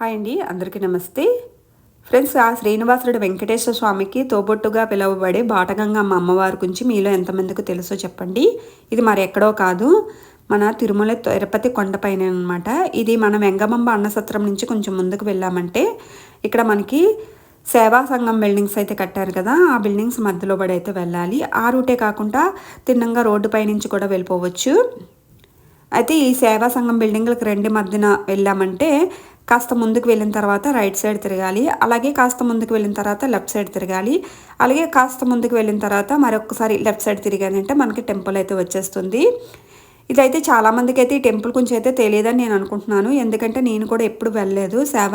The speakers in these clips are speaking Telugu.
హాయ్ అండి అందరికీ నమస్తే. ఫ్రెండ్స్ ఆ శ్రీనివాసుడు వెంకటేశ్వర స్వామికి తోబొట్టుగా పిలువబడే బాటగంగమ్మ అమ్మవారి గురించి మీలో ఎంతమందికి తెలుసో చెప్పండి. ఇది మరి ఎక్కడో కాదు. మన తిరుమల తిరుపతి కొండపైన అనమాట ఇది మన వెంగమంబ అన్నసత్రం నుంచి కొంచెం ముందుకు వెళ్ళామంటే ఇక్కడ మనకి సేవా సంఘం బిల్డింగ్స్ అయితే కట్టారు కదా ఆ బిల్డింగ్స్ మధ్యలో పడి అయితే వెళ్ళాలి. ఆ రూటే కాకుండా తిన్నంగా రోడ్డు పై నుంచి కూడా వెళ్ళిపోవచ్చు. అయితే ఈ సేవా సంఘం బిల్డింగ్లకు రెండు మధ్యన వెళ్ళామంటే కాస్త ముందుకు వెళ్ళిన తర్వాత రైట్ సైడ్ తిరగాలి అలాగే కాస్త ముందుకు వెళ్ళిన తర్వాత లెఫ్ట్ సైడ్ తిరగాలి అలాగే కాస్త ముందుకు వెళ్ళిన తర్వాత మరొకసారి లెఫ్ట్ సైడ్ తిరిగానంటే మనకి టెంపుల్ అయితే వచ్చేస్తుంది. ఇదైతే చాలామందికి అయితే ఈ టెంపుల్ గురించి అయితే తెలియదని నేను అనుకుంటున్నాను. ఎందుకంటే నేను కూడా ఎప్పుడు వెళ్ళలేదు. సేవ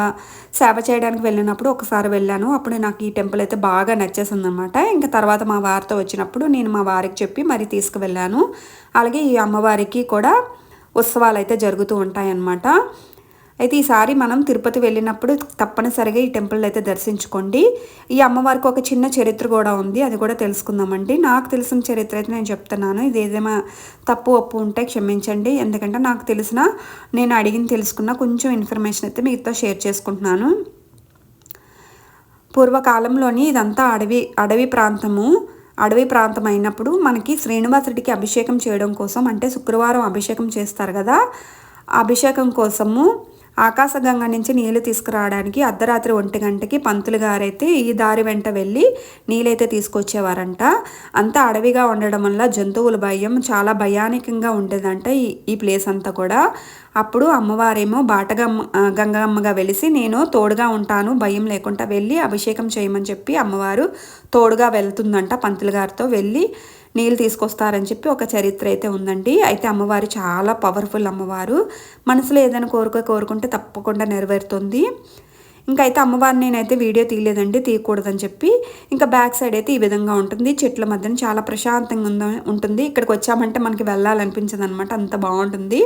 సేవ చేయడానికి వెళ్ళినప్పుడు ఒకసారి వెళ్ళాను. అప్పుడు నాకు ఈ టెంపుల్ అయితే బాగా నచ్చేసింది అనమాట ఇంకా తర్వాత మా వారితో వచ్చినప్పుడు నేను మా వారికి చెప్పి మరి తీసుకువెళ్ళాను. అలాగే ఈ అమ్మవారికి కూడా ఉత్సవాలు అయితే జరుగుతూ ఉంటాయన్నమాట. అయితే ఈసారి మనం తిరుపతి వెళ్ళినప్పుడు తప్పనిసరిగా ఈ టెంపుల్ అయితే దర్శించుకోండి. ఈ అమ్మవారికి ఒక చిన్న చరిత్ర కూడా ఉంది అది కూడా తెలుసుకుందామండి. నాకు తెలిసిన చరిత్ర అయితే నేను చెప్తున్నాను. ఇది ఏదైనా తప్పు ఒప్పు ఉంటే క్షమించండి. ఎందుకంటే నాకు తెలిసిన నేను అడిగిన తెలుసుకున్న కొంచెం ఇన్ఫర్మేషన్ అయితే మీతో షేర్ చేసుకుంటున్నాను. పూర్వకాలంలోని ఇదంతా అడవి అడవి ప్రాంతము. అడవి ప్రాంతం అయినప్పుడు మనకి శ్రీనివాసుడికి అభిషేకం చేయడం కోసం అంటే శుక్రవారం అభిషేకం చేస్తారు కదా. అభిషేకం కోసము ఆకాశగంగా నుంచి నీళ్ళు తీసుకురావడానికి అర్ధరాత్రి ఒంటి గంటకి పంతులు గారైతే ఈ దారి వెంట వెళ్ళి నీళ్ళైతే తీసుకొచ్చేవారంట. అంతా అడవిగా ఉండడం వల్ల జంతువుల భయం చాలా భయానకంగా ఉండేదంట ఈ ఈ ప్లేస్ అంతా కూడా. అప్పుడు అమ్మవారేమో బాటగమ్మ గంగమ్మగా వెలిసి నేను తోడుగా ఉంటాను భయం లేకుండా వెళ్ళి అభిషేకం చేయమని చెప్పి అమ్మవారు తోడుగా వెళ్తుందంట పంతులు గారితో వెళ్ళి. నీళ్ళు తీసుకొస్తారని చెప్పి ఒక చరిత్ర అయితే ఉందండి. అయితే అమ్మవారు చాలా పవర్ఫుల్ అమ్మవారు. మనసులో ఏదైనా కోరిక కోరుకుంటే తప్పకుండా నెరవేరుతుంది. ఇంకా అయితే అమ్మవారిని నేనైతే వీడియో తీయలేదండి తీయకూడదని చెప్పి. ఇంకా బ్యాక్ సైడ్ అయితే ఈ విధంగా ఉంటుంది. చెట్ల మధ్యన చాలా ప్రశాంతంగా ఉంటుంది. ఇక్కడికి వచ్చామంటే మనకి వెళ్ళాలనిపించదు అనమాట అంత బాగుంటుంది.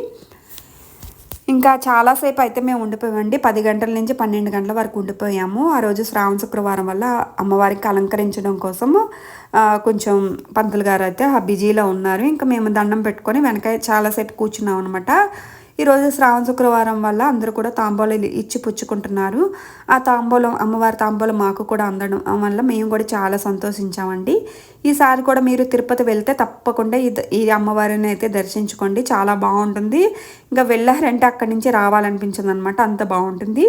ఇంకా చాలాసేపు అయితే మేము ఉండిపోయామండి. పది గంటల నుంచి పన్నెండు గంటల వరకు ఉండిపోయాము. ఆ రోజు శ్రావణ శుక్రవారం వల్ల అమ్మవారికి అలంకరించడం కోసము కొంచెం పంతులు గారు అయితే బిజీలో ఉన్నారు. ఇంకా మేము దండం పెట్టుకొని వెనక చాలాసేపు కూర్చున్నాం అనమాట ఈరోజు శ్రావణ శుక్రవారం వల్ల అందరూ కూడా తాంబూలాలు ఇచ్చి పుచ్చుకుంటున్నారు. ఆ తాంబూలం అమ్మవారి తాంబూలం మాకు కూడా అందడం వల్ల మేము కూడా చాలా సంతోషించామండి. ఈసారి కూడా మీరు తిరుపతి వెళ్తే తప్పకుండా ఈ అమ్మవారిని అయితే దర్శించుకోండి. చాలా బాగుంటుంది. ఇంకా వెళ్ళారంటే అక్కడి నుంచి రావాలనిపించింది అనమాట అంత బాగుంటుంది.